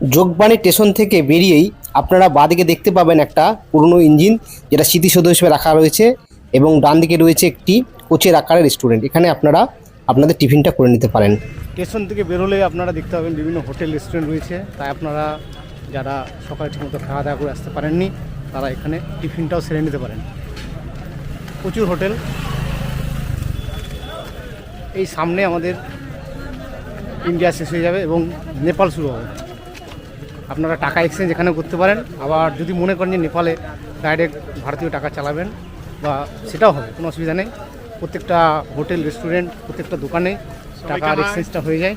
Jogbani station থেকে বেরিয়েই আপনারা বাঁদিকে দেখতে পাবেন একটা পুরনো ইঞ্জিন, যেটা স্মৃতিসৌধ হিসেবে রাখা রয়েছে এবং ডান দিকে রয়েছে একটি কোচের আকারের রেস্টুরেন্ট এখানে আপনারা আপনাদের টিফিনটা করে নিতে পারেন। স্টেশন থেকে বেরোলে আপনারা দেখতে পাবেন বিভিন্ন হোটেল রেস্টুরেন্ট রয়েছে। তাই আপনারা যারা সকালে ঠিকমতো খাওয়া দাওয়া করে আসতে পারেননি, তারা এখানে টিফিনটাও সেরে নিতে পারেন। প্রচুর হোটেল। এই সামনে আমাদের ইন্ডিয়া শেষ হয়ে যাবে এবং নেপাল শুরু হবে। আপনারা টাকা এক্সচেঞ্জ এখানে করতে পারেন। আবার যদি মনে করেন যে নেপালে ডাইরেক্ট ভারতীয় টাকা চালাবেন বা সেটাও হবে কোনো অসুবিধা নেই। প্রত্যেকটা হোটেল রেস্টুরেন্ট প্রত্যেকটা দোকানে টাকার এক্সচেঞ্জটা হয়ে যায়।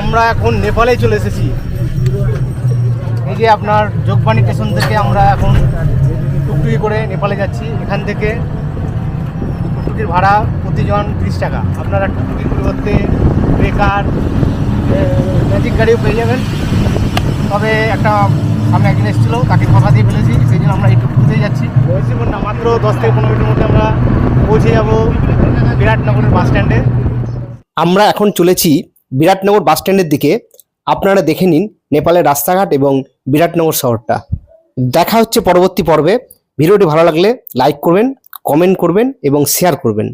আমরা। এখন নেপালে চলে এসেছি। এই যে আপনার যোগবাণী স্টেশন থেকে আমরা এখন টুকটুকি করে নেপালে যাচ্ছি। এখান থেকে টুকটুকির ভাড়া প্রতিজন তিরিশ টাকা। আপনারা টুকটুকির পরিবর্তে বেকার ম্যাজিক গাড়িও পেয়ে যাবেন। তবে একটা সামনে একজন এসেছিল, তাকে কথা দিয়ে ফেলেছি, সেই জন্য আমরা এই টুকটুকিতেই যাচ্ছি। বেশি না মাত্র দশ থেকে পনেরো মিনিটের মধ্যে আমরা পৌঁছে যাব বিরাটনগরের বাস স্ট্যান্ডে। আমরা এখন চলেছি বিরাটনগর বাস স্ট্যান্ডের দিকে। আপনারা দেখে নিন নেপালের রাস্তাঘাট এবং বিরাটনগর শহরটা। দেখা হচ্ছে পরবর্তী পর্বে। ভিডিওটি ভালো লাগলে লাইক করবেন কমেন্ট করবেন এবং শেয়ার করবেন।